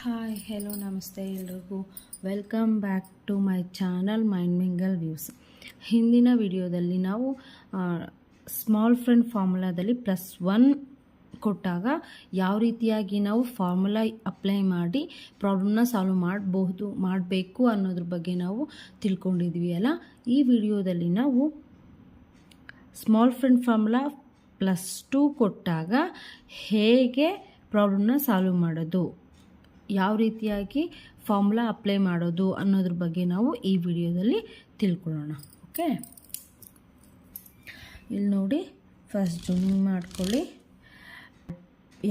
Hi hello ನಮಸ್ತೆ ಎಲ್ರಿಗೂ. Welcome back to my channel mind mingle views ಹಿಂದಿನ ವಿಡಿಯೋದಲ್ಲಿ ನಾವು ಸ್ಮಾಲ್ ಫ್ರೆಂಡ್ ಫಾರ್ಮುಲಾದಲ್ಲಿ ಪ್ಲಸ್ ಒನ್ ಕೊಟ್ಟಾಗ ಯಾವ ರೀತಿಯಾಗಿ ನಾವು ಫಾರ್ಮುಲಾ ಅಪ್ಲೈ ಮಾಡಿ ಪ್ರಾಬ್ಲಮ್ನ ಸಾಲ್ವ್ ಮಾಡಬಹುದು, ಮಾಡಬೇಕು ಅನ್ನೋದ್ರ ಬಗ್ಗೆ ನಾವು ತಿಳ್ಕೊಂಡಿದ್ವಿ ಅಲ್ಲ? ಈ ವಿಡಿಯೋದಲ್ಲಿ ನಾವು small friend formula plus two ಕೊಟ್ಟಾಗ ಹೇಗೆ ಪ್ರಾಬ್ಲಮ್ನ ಸಾಲ್ವ್ ಮಾಡೋದು? ಯಾವ ರೀತಿಯಾಗಿ ಫಾರ್ಮುಲಾ ಅಪ್ಲೈ ಮಾಡೋದು ಅನ್ನೋದ್ರ ಬಗ್ಗೆ ನಾವು ಈ ವಿಡಿಯೋದಲ್ಲಿ ತಿಳ್ಕೊಳ್ಳೋಣ. ಓಕೆ ಇಲ್ಲಿ ನೋಡಿ ಫಸ್ಟ್ ಜೂಮಿಂಗ್ ಮಾಡ್ಕೊಳ್ಳಿ.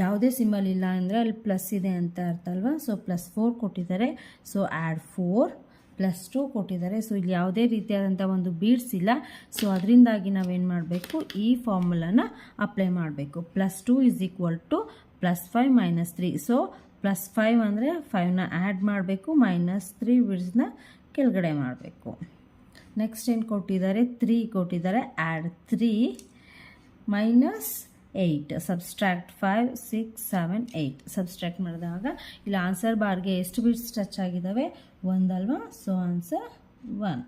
ಯಾವುದೇ ಸಿಂಬಲ್ ಇಲ್ಲ ಅಂದರೆ ಅಲ್ಲಿ ಪ್ಲಸ್ ಇದೆ ಅಂತ ಅರ್ಥ ಅಲ್ವಾ? ಸೊ ಪ್ಲಸ್ ಫೋರ್ ಕೊಟ್ಟಿದ್ದಾರೆ. So add four plus two ಕೊಟ್ಟಿದ್ದಾರೆ. ಸೊ ಇಲ್ಲಿ ಯಾವುದೇ ರೀತಿಯಾದಂಥ ಒಂದು ಬೀಡ್ಸ್ ಇಲ್ಲ. ಸೊ ಅದರಿಂದಾಗಿ ನಾವೇನು ಮಾಡಬೇಕು? ಈ ಫಾರ್ಮುಲಾನ ಅಪ್ಲೈ ಮಾಡಬೇಕು. Plus two is equal to plus five minus three so plus five ಅಂದರೆ ಫೈವ್ನ ಆ್ಯಡ್ ಮಾಡಬೇಕು ಮೈನಸ್ ತ್ರೀ ಬಿಡ್ಸ್ನ ಕೆಳಗಡೆ ಮಾಡಬೇಕು. ನೆಕ್ಸ್ಟ್ ಏನು ಕೊಟ್ಟಿದ್ದಾರೆ? ತ್ರೀ ಕೊಟ್ಟಿದ್ದಾರೆ. Add three minus eight subtract five six seven eight subtract ಮಾಡಿದಾಗ ಇಲ್ಲಿ ಆನ್ಸರ್ ಬಾರ್ಗೆ ಎಷ್ಟು ಬಿಟ್ಸ್ ಟಚ್ ಆಗಿದ್ದಾವೆ ಒಂದಲ್ವಾ so answer one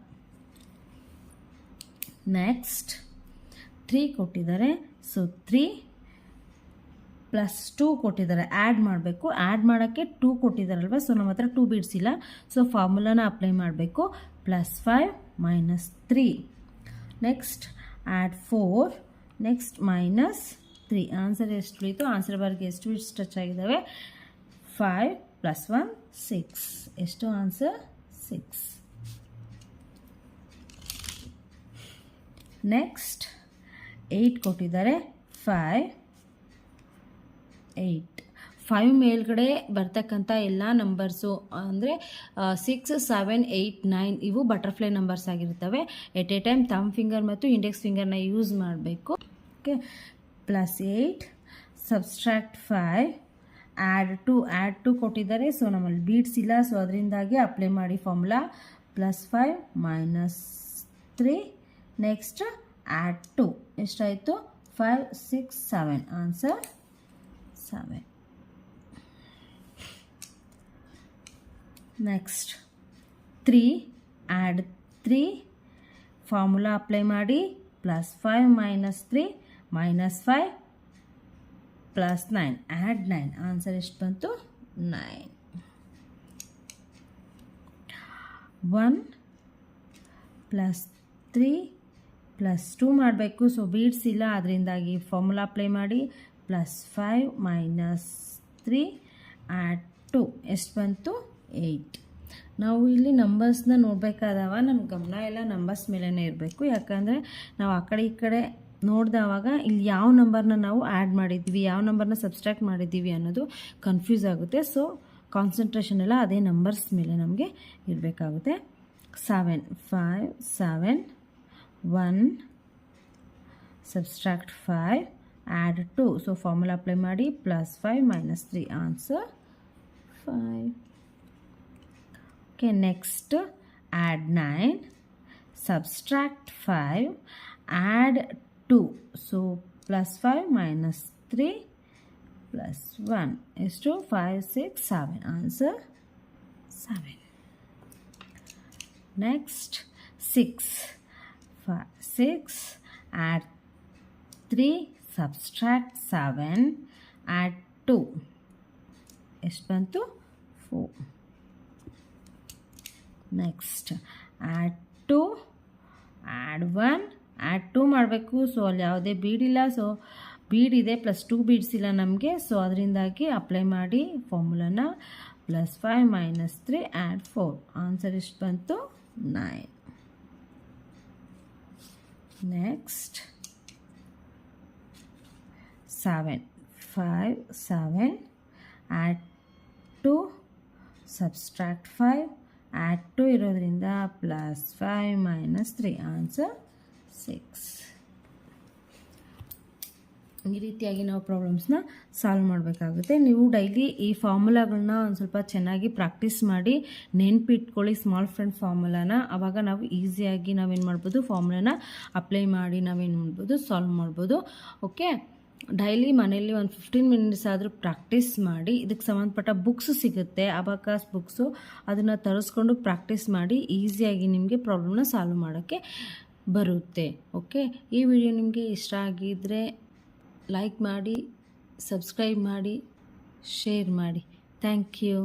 next three ಕೊಟ್ಟಿದ್ದಾರೆ. ಸೊ ತ್ರೀ ಪ್ಲಸ್ ಟೂ ಕೊಟ್ಟಿದ್ದಾರೆ. ಆ್ಯಡ್ ಮಾಡಬೇಕು. ಆ್ಯಡ್ ಮಾಡೋಕ್ಕೆ ಟೂ ಕೊಟ್ಟಿದ್ದಾರಲ್ವ? ಸೊ ನಮ್ಮ ಹತ್ರ ಟೂ ಬೀಡ್ಸ್ ಇಲ್ಲ. ಸೊ ಫಾರ್ಮುಲಾನ ಅಪ್ಲೈ ಮಾಡಬೇಕು. Plus five minus three next add four next minus three answer ಎಷ್ಟು ಉಳಿತು ಆನ್ಸರ್ ಬಾರ್ಗೆ ಎಷ್ಟು ಬೀಡ್ಸ್ ಟಚ್ ಆಗಿದ್ದಾವೆ? ಫೈವ್ ಪ್ಲಸ್ ಒನ್ ಸಿಕ್ಸ್ ಎಷ್ಟು ಆನ್ಸರ್ ಸಿಕ್ಸ್ ನೆಕ್ಸ್ಟ್ ಏಯ್ಟ್ ಕೊಟ್ಟಿದ್ದಾರೆ. ಫೈವ್ ಏಯ್ಟ್ ಫೈವ್ ಮೇಲ್ಗಡೆ ಬರ್ತಕ್ಕಂಥ ಎಲ್ಲ ನಂಬರ್ಸು ಅಂದರೆ ಸಿಕ್ಸ್ ಸೆವೆನ್ ಏಯ್ಟ್ ನೈನ್ ಇವು ಬಟರ್ಫ್ಲೈ ನಂಬರ್ಸ್ ಆಗಿರ್ತವೆ. At a time thumb finger ಮತ್ತು ಇಂಡೆಕ್ಸ್ ಫಿಂಗರ್ನ ಯೂಸ್ ಮಾಡಬೇಕು. Okay plus eight subtract five add two add two ಕೊಟ್ಟಿದ್ದಾರೆ. ಸೊ ನಮ್ಮಲ್ಲಿ ಬೀಡ್ಸ್ ಇಲ್ಲ. ಸೊ ಅದರಿಂದಾಗಿ ಅಪ್ಲೈ ಮಾಡಿ formula plus five minus three next add two ಎಷ್ಟಾಯಿತು? Five six seven answer seven next three add three formula apply ಮಾಡಿ. Plus five minus three minus five plus nine add nine answer ಎಷ್ಟು ಬಂತು? Nine one plus three plus two ಮಾಡಬೇಕು. So beads ಇಲ್ಲ. ಅದರಿಂದಾಗಿ formula apply ಮಾಡಿ. Plus five minus three add two ಎಷ್ಟು ಬಂತು? Eight ನಾವು ಇಲ್ಲಿ ನಂಬರ್ಸ್ನ ನೋಡಬೇಕಾದವ. ನಮ್ಮ ಗಮನ ಎಲ್ಲ ನಂಬರ್ಸ್ ಮೇಲೇ ಇರಬೇಕು. ಯಾಕಂದರೆ ನಾವು ಆ ಕಡೆ ಈ ಕಡೆ ನೋಡಿದವಾಗ ಇಲ್ಲಿ ಯಾವ ನಂಬರ್ನ ನಾವು ಆ್ಯಡ್ ಮಾಡಿದ್ವಿ, ಯಾವ ನಂಬರ್ನ ಸಬ್ಸ್ಟ್ರಾಕ್ಟ್ ಮಾಡಿದ್ದೀವಿ ಅನ್ನೋದು ಕನ್ಫ್ಯೂಸ್ ಆಗುತ್ತೆ. ಸೊ ಕಾನ್ಸಂಟ್ರೇಷನ್ ಎಲ್ಲ ಅದೇ ನಂಬರ್ಸ್ ಮೇಲೆ ನಮಗೆ ಇರಬೇಕಾಗುತ್ತೆ. Seven five seven one subtract five add 2 so formula apply ಮಾಡಿ plus 5 minus 3 answer 5 okay next add 9 subtract 5 add 2 so plus 5 minus 3 plus 1 is to 5 6 7 answer 7 next 6 5 6 add 3 subtract seven add two ಎಷ್ಟು ಬಂತು? Four next add two add one add two ಮಾಡಬೇಕು. So ಅಲ್ಲಿ ಯಾವುದೇ ಬೀಡಿಲ್ಲ so bead ಇದೆ plus two beads ಇಲ್ಲ ನಮಗೆ. So ಅದರಿಂದಾಗಿ ಅಪ್ಲೈ ಮಾಡಿ ಫಾರ್ಮುಲಾನ plus five minus three add four answer ಎಷ್ಟು ಬಂತು? Nine next seven five seven add two subtract five add two ಇರೋದ್ರಿಂದ plus five minus three answer six ಈ ರೀತಿಯಾಗಿ ನಾವು ಪ್ರಾಬ್ಲಮ್ಸ್ನ ಸಾಲ್ವ್ ಮಾಡಬೇಕಾಗುತ್ತೆ. ನೀವು ಡೈಲಿ ಈ ಫಾರ್ಮುಲಾಗಳನ್ನ ಒಂದು ಸ್ವಲ್ಪ ಚೆನ್ನಾಗಿ ಪ್ರಾಕ್ಟೀಸ್ ಮಾಡಿ, ನೆನ್ಪಿಟ್ಕೊಳ್ಳಿ ಸ್ಮಾಲ್ ಫ್ರೆಂಡ್ ಫಾರ್ಮುಲಾನ ಆವಾಗ ನಾವು ಈಸಿಯಾಗಿ ನಾವೇನು ಮಾಡ್ಬೋದು ಫಾರ್ಮುಲಾನ ಅಪ್ಲೈ ಮಾಡಿ ನಾವೇನು ಮಾಡ್ಬೋದು ಸಾಲ್ವ್ ಮಾಡ್ಬೋದು. ಓಕೆ ಡೈಲಿ ಮನೆಯಲ್ಲಿ ಒಂದು ಫಿಫ್ಟೀನ್ ಮಿನಿಟ್ಸ್ ಆದರೂ ಪ್ರಾಕ್ಟೀಸ್ ಮಾಡಿ, ಇದಕ್ಕೆ ಸಂಬಂಧಪಟ್ಟ ಬುಕ್ಸ್ ಸಿಗುತ್ತೆ ಅಬಕಾಸ್ ಬುಕ್ಸು ಅದನ್ನು ತರಿಸ್ಕೊಂಡು ಪ್ರಾಕ್ಟೀಸ್ ಮಾಡಿ ಈಸಿಯಾಗಿ ನಿಮಗೆ ಪ್ರಾಬ್ಲಮ್ನ ಸಾಲ್ವ್ ಮಾಡೋಕ್ಕೆ ಬರುತ್ತೆ. ಓಕೆ ಈ ವಿಡಿಯೋ ನಿಮಗೆ ಇಷ್ಟ ಆಗಿದ್ದರೆ ಲೈಕ್ ಮಾಡಿ ಸಬ್ಸ್ಕ್ರೈಬ್ ಮಾಡಿ ಶೇರ್ ಮಾಡಿ. Thank you